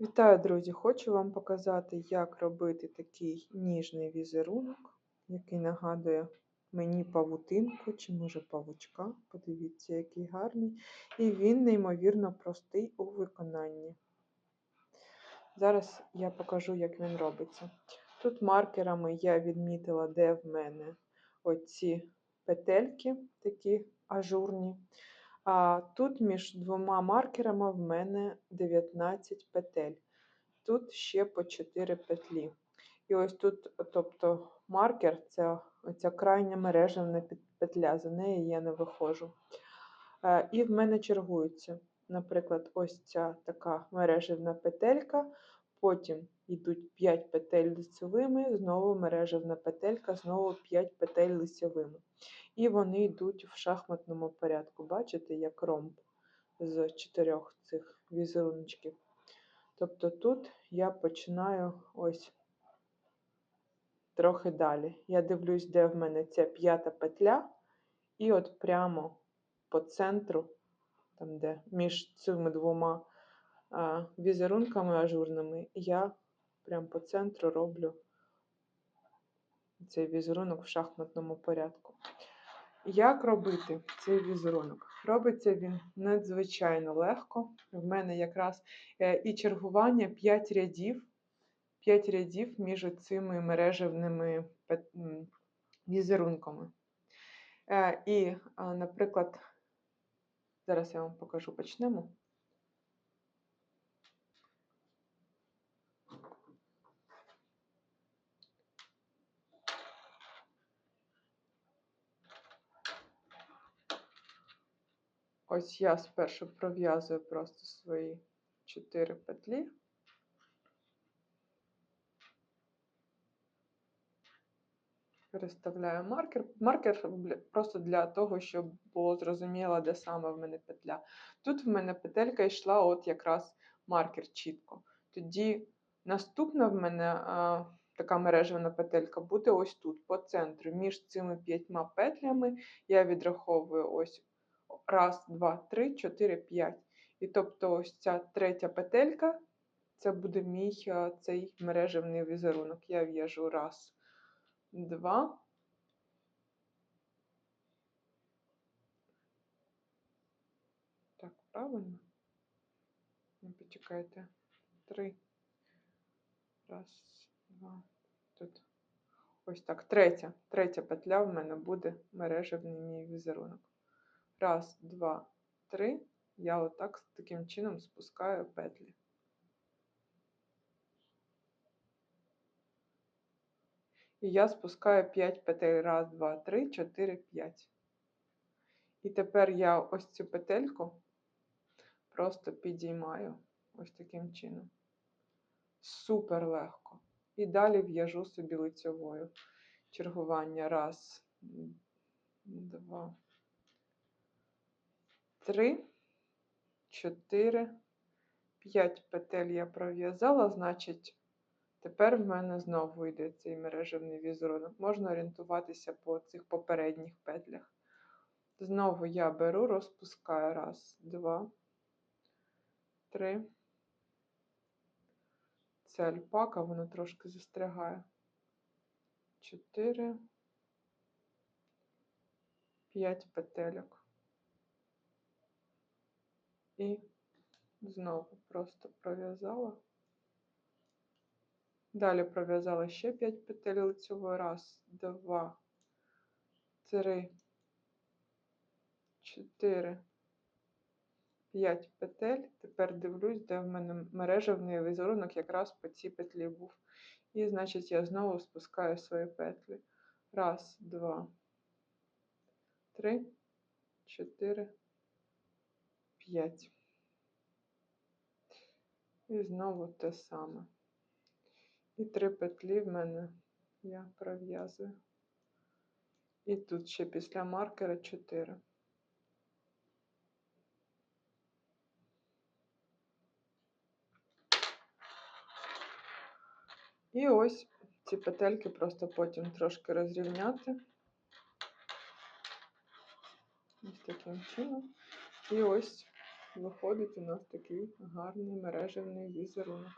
Вітаю, друзі! Хочу вам показати, як робити такий ніжний візерунок, який нагадує мені павутинку чи, може, павучка. Подивіться, який гарний. І він, неймовірно, простий у виконанні. Зараз я покажу, як він робиться. Тут маркерами я відмітила, де в мене оці петельки, такі ажурні. А тут між двома маркерами в мене 19 петель. Тут ще по 4 петлі. І ось тут, тобто, маркер це оця крайня мережевна петля, за неї я не виходжу. Е, І в мене чергуються. Наприклад, ось ця така мережевна петелька, потім йдуть 5 петель лицевими, знову мережевна петелька, знову 5 петель лицевими. І вони йдуть в шахматному порядку. Бачите, як ромб з чотирьох цих візеруночків. Тобто тут я починаю ось трохи далі. Я дивлюсь, де в мене ця п'ята петля, і от прямо по центру, там де між цими двома візерунками ажурними, я прямо по центру роблю цей візерунок в шахматному порядку. Як робити цей візерунок? Робиться він надзвичайно легко. В мене якраз е, і чергування 5 рядів, 5 рядів між цими мережевними візерунками. Е, і, наприклад, зараз я вам покажу, почнемо. Ось я спершу пров'язую просто свої 4 петлі. Переставляю маркер. Маркер просто для того, щоб було зрозуміло, де саме в мене петля. Тут в мене петелька йшла, от якраз маркер чітко. Тоді наступна в мене а, така мережевна петелька буде ось тут, по центру. Між цими п'ятьма петлями я відраховую ось раз, два, три, чотири, п'ять. І тобто ось ця третя петелька це буде мій е, цей мережевний візерунок. Я в'яжу раз, два. Так, правильно? Не почекайте. Три. Раз, два. Тут. Ось так. Третя. Третя петля в мене буде мережевний мій візерунок. Раз, два, три. Я отак таким чином спускаю петлі. І я спускаю 5 петель. Раз, два, три, чотири, п'ять. І тепер я ось цю петельку просто підіймаю ось таким чином. Супер легко. І далі в'яжу собі лицьовою. Чергування. Раз, два. Три, чотири, п'ять петель я пров'язала, значить, тепер в мене знову йде цей мережевний візерунок. Можна орієнтуватися по цих попередніх петлях. Знову я беру, розпускаю. Раз, два, три. Це альпака, воно трошки застрягає. Чотири, п'ять петельок. І знову просто пров'язала. Далі пров'язала ще 5 петель лицевої. Раз, два, три, чотири, п'ять петель. Тепер дивлюсь, де в мене мережевний візерунок якраз по цій петлі був. І, значить, я знову спускаю свої петлі. Раз, два, три, чотири. 5. І знову те саме. І три петлі в мене я пров'язую. І тут ще після маркера 4. І ось ці петельки просто потім трошки розрівняти. Ось таким чином. І ось виходить у нас такий гарний мережевний візерунок.